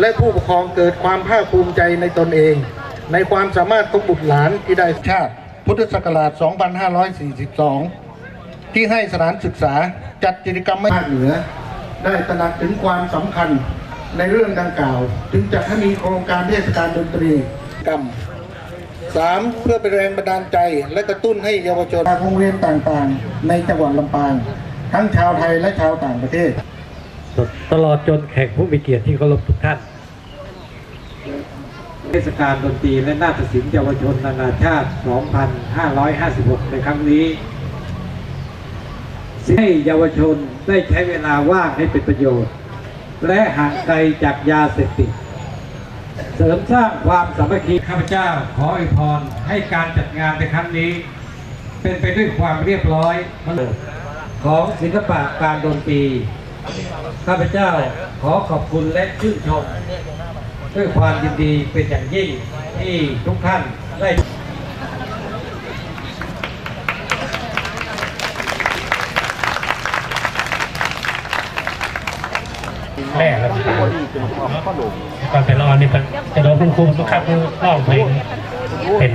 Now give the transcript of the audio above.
และผู้ปกครองเกิดความภาคภูมิใจในตนเอง ในความสามารถของบุตรหลานที่ได้ชาติ พุทธศักราช 2542 ที่ให้สถานศึกษาจัดกิจกรรมภาคเหนือ ได้ตระหนักถึงความสำคัญในเรื่องดังกล่าว จึงจัดให้มีโครงการเทศกาลดนตรีกรรมสามเพื่อเป็นแรงบันดาลใจ และกระตุ้นให้เยาวชนโรงเรียนต่างๆ ในจังหวัดลำปาง ทั้งชาวไทยและชาวต่างประเทศ ตลอดจนแขกผู้มีเกียรติที่เคารพทุกท่าน เทศกาลดนตรีและนาฏศิลป์เยาวชนนานาชาติ 2556 ในครั้งนี้ให้เยาวชนได้ใช้เวลาว่างให้เป็นประโยชน์ และห่างไกลจากยาเสพติด เสริมสร้างความสามัคคีข้าพเจ้าขออวยพรให้การจัดงานในครั้งนี้ เป็นไปด้วยความเรียบร้อยของศิลปะการดนตรี ข้าพเจ้าขอขอบคุณและชื่นชมด้วยความยินดีเป็นอย่างยิ่งที่ทุกท่านได้แม่ครับตอนเป็นรอนนี่เป็นจะโดนคุณครูทุกครั้งร้องเพลงเป็น